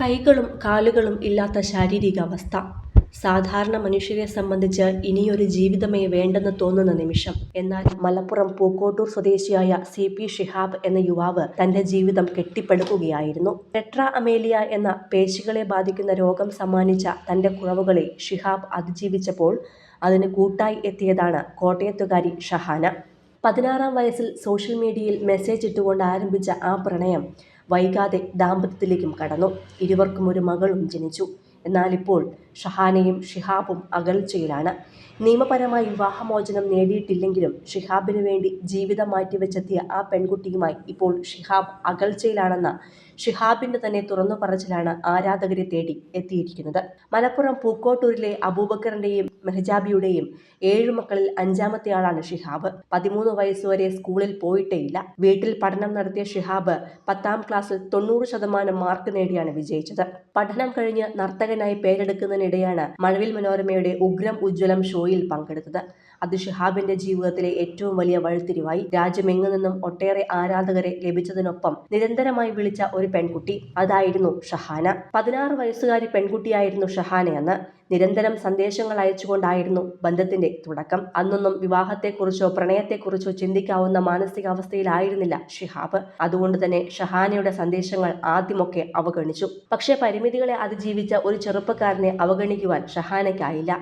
കൈകളും കാലുകളും ഇല്ലാത്ത ശാരീരികാവസ്ഥ. സാധാരണ മനുഷ്യരെ സംബന്ധിച്ച് ഇനിയൊരു ജീവിതമേ വേണ്ടെന്ന് തോന്നുന്ന നിമിഷം. എന്നാൽ മലപ്പുറം പൂക്കോട്ടൂർ സ്വദേശിയായ സി പി ഷിഹാബ് എന്ന യുവാവ് തന്റെ ജീവിതം കെട്ടിപ്പടുക്കുകയായിരുന്നു. ടെട്രാ അമേലിയ എന്ന പേശികളെ ബാധിക്കുന്ന രോഗം സമ്മാനിച്ച തന്റെ കുറവുകളെ ഷിഹാബ് അതിജീവിച്ചപ്പോൾ അതിന് കൂട്ടായി എത്തിയതാണ് കോട്ടയത്തുകാരി ഷഹാന. പതിനാറാം വയസ്സിൽ സോഷ്യൽ മീഡിയയിൽ മെസ്സേജ് ഇട്ടുകൊണ്ട് ആരംഭിച്ച ആ പ്രണയം വൈകാതെ ദാമ്പത്യത്തിലേക്കും കടന്നു. ഇരുവർക്കും ഒരു മകളും ജനിച്ചു. എന്നാൽ ഇപ്പോൾ ഷഹാനയും ഷിഹാബും അകൽച്ചയിലാണ്. നിയമപരമായി വിവാഹമോചനം നേടിയിട്ടില്ലെങ്കിലും ഷിഹാബിന് വേണ്ടി ജീവിതം മാറ്റിവെച്ചെത്തിയ ആ പെൺകുട്ടിയുമായി ഇപ്പോൾ ഷിഹാബ് അകൽച്ചയിലാണെന്ന ഷിഹാബിന്റെ തന്നെ തുറന്നു പറച്ചിലാണ് ആരാധകരെ തേടി എത്തിയിരിക്കുന്നത്. മലപ്പുറം പൂക്കോട്ടൂരിലെ അബൂബക്കറിന്റെയും മെഹജാബിയുടെയും ഏഴു മക്കളിൽ അഞ്ചാമത്തെ ആളാണ് ഷിഹാബ്. പതിമൂന്ന് വയസ്സുവരെ സ്കൂളിൽ പോയിട്ടേയില്ല. വീട്ടിൽ പഠനം നടത്തിയ ഷിഹാബ് പത്താം ക്ലാസ്സിൽ തൊണ്ണൂറ് ശതമാനം മാർക്ക് നേടിയാണ് വിജയിച്ചത്. പഠനം കഴിഞ്ഞ് നർത്തകനായി പേരെടുക്കുന്നതിനിടെയാണ് മഴവിൽ മനോരമയുടെ ഉഗ്രം ഉജ്ജ്വലം ഷോയിൽ പങ്കെടുത്തത്. അത് ഷിഹാബിന്റെ ജീവിതത്തിലെ ഏറ്റവും വലിയ വഴിത്തിരിവായി രാജ്യമെങ്ങു നിന്നും ഒട്ടേറെ ആരാധകരെ ലഭിച്ചതിനൊപ്പം നിരന്തരമായി വിളിച്ച ഒരു പെൺകുട്ടി അതായിരുന്നു ഷഹാന. പതിനാറ് വയസ്സുകാരി പെൺകുട്ടിയായിരുന്നു ഷഹാനയെന്ന് നിരന്തരം സന്ദേശങ്ങൾ അയച്ചുകൊണ്ടായിരുന്നു ബന്ധത്തിന്റെ തുടക്കം. അന്നൊന്നും വിവാഹത്തെക്കുറിച്ചോ പ്രണയത്തെക്കുറിച്ചോ ചിന്തിക്കാവുന്ന മാനസികാവസ്ഥയിലായിരുന്നില്ല ഷിഹാബ്. അതുകൊണ്ട് തന്നെ ഷഹാനയുടെ സന്ദേശങ്ങൾ ആദ്യമൊക്കെ അവഗണിച്ചു. പക്ഷേ പരിമിതികളെ അതിജീവിച്ച ഒരു ചെറുപ്പക്കാരനെ അവഗണിക്കുവാൻ ഷഹാനയ്ക്കായില്ല.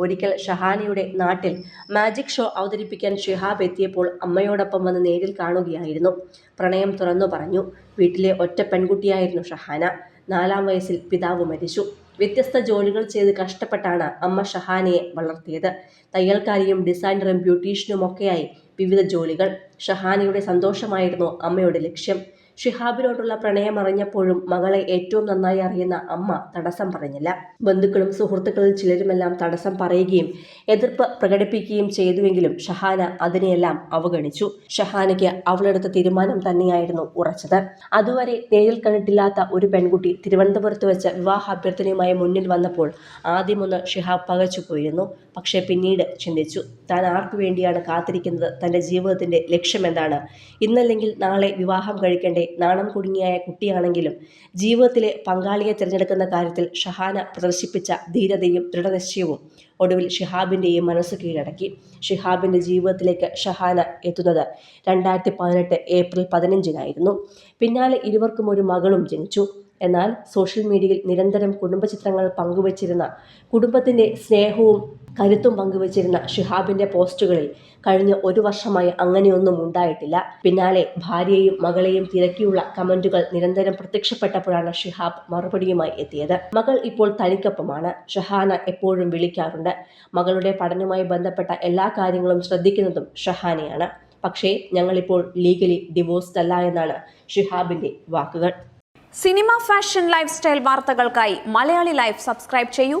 ഒരിക്കൽ ഷഹാനിയുടെ നാട്ടിൽ മാജിക് ഷോ അവതരിപ്പിക്കാൻ ഷിഹാബ് എത്തിയപ്പോൾ അമ്മയോടൊപ്പം വന്ന് നേരിൽ കാണുകയായിരുന്നു. പ്രണയം തുറന്നു പറഞ്ഞു. വീട്ടിലെ ഒറ്റ പെൺകുട്ടിയായിരുന്നു ഷഹാന. നാലാം വയസ്സിൽ പിതാവ് മരിച്ചു. വ്യത്യസ്ത ജോലികൾ ചെയ്ത് കഷ്ടപ്പെട്ടാണ് അമ്മ ഷഹാനയെ വളർത്തിയത്. തയ്യൽക്കാരിയും ഡിസൈനറും ബ്യൂട്ടീഷ്യനുമൊക്കെയായി വിവിധ ജോലികൾ. ഷഹാനയുടെ സന്തോഷമായിരുന്നു അമ്മയുടെ ലക്ഷ്യം. ഷിഹാബിനോടുള്ള പ്രണയം അറിഞ്ഞപ്പോഴും മകളെ ഏറ്റവും നന്നായി അറിയുന്ന അമ്മ തടസ്സം പറഞ്ഞില്ല. ബന്ധുക്കളും സുഹൃത്തുക്കളിൽ ചിലരുമെല്ലാം തടസ്സം പറയുകയും എതിർപ്പ് പ്രകടിപ്പിക്കുകയും ചെയ്തുവെങ്കിലും ഷഹാന അതിനെയെല്ലാം അവഗണിച്ചു. ഷഹാനയ്ക്ക് അവളെടുത്ത തീരുമാനം തന്നെയായിരുന്നു ഉറച്ചത്. അതുവരെ നേരിൽ കണ്ടിട്ടില്ലാത്ത ഒരു പെൺകുട്ടി തിരുവനന്തപുരത്ത് വെച്ച് വിവാഹ അഭ്യർത്ഥനയുമായി മുന്നിൽ വന്നപ്പോൾ ആദ്യമൊന്ന് ഷിഹാബ് പകച്ചു പോയിരുന്നു. പക്ഷേ പിന്നീട് ചിന്തിച്ചു താൻ ആർക്കു വേണ്ടിയാണ് കാത്തിരിക്കുന്നത്? തന്റെ ജീവിതത്തിന്റെ ലക്ഷ്യമെന്താണ്? ഇന്നല്ലെങ്കിൽ നാളെ വിവാഹം കഴിക്കേണ്ടേ? നാണം കുടുങ്ങിയായ കുട്ടിയാണെങ്കിലും ജീവിതത്തിലെ പങ്കാളിയെ തിരഞ്ഞെടുക്കുന്ന കാര്യത്തിൽ ഷഹാന പ്രദർശിപ്പിച്ച ധീരതയും ദൃഢനിശ്ചയവും ഒടുവിൽ ഷിഹാബിന്റെയും മനസ്സ് കീഴടക്കി. ഷിഹാബിന്റെ ജീവിതത്തിലേക്ക് ഷഹാന എത്തുന്നത് രണ്ടായിരത്തി പതിനെട്ട് ഏപ്രിൽ പതിനഞ്ചിനായിരുന്നു. പിന്നാലെ ഇരുവർക്കും ഒരു മകളും ജനിച്ചു. എന്നാൽ സോഷ്യൽ മീഡിയയിൽ നിരന്തരം കുടുംബചിത്രങ്ങൾ പങ്കുവച്ചിരുന്ന കുടുംബത്തിന്റെ സ്നേഹവും കരുത്തും പങ്കുവച്ചിരുന്ന ഷിഹാബിന്റെ പോസ്റ്റുകളിൽ കഴിഞ്ഞ ഒരു വർഷമായി അങ്ങനെയൊന്നും ഉണ്ടായിട്ടില്ല. പിന്നാലെ ഭാര്യയും മകളെയും തിരക്കിയുള്ള കമന്റുകൾ നിരന്തരം പ്രത്യക്ഷപ്പെട്ടപ്പോഴാണ് ഷിഹാബ് മറുപടിയുമായി എത്തിയത്. മകൾ ഇപ്പോൾ തനിക്കൊപ്പമാണ്. ഷഹാന എപ്പോഴും വിളിക്കാറുണ്ട്. മകളുടെ പഠനവുമായി ബന്ധപ്പെട്ട എല്ലാ കാര്യങ്ങളും ശ്രദ്ധിക്കുന്നതും ഷഹാനയാണ്. പക്ഷേ ഞങ്ങളിപ്പോൾ ലീഗലി ഡിവോഴ്സ്ഡ് അല്ല എന്നാണ് ഷിഹാബിന്റെ വാക്കുകൾ. സിനിമ ഫാഷൻ ലൈഫ് സ്റ്റൈൽ വാർത്തകൾക്കായി മലയാളി ലൈഫ് സബ്സ്ക്രൈബ് ചെയ്യൂ.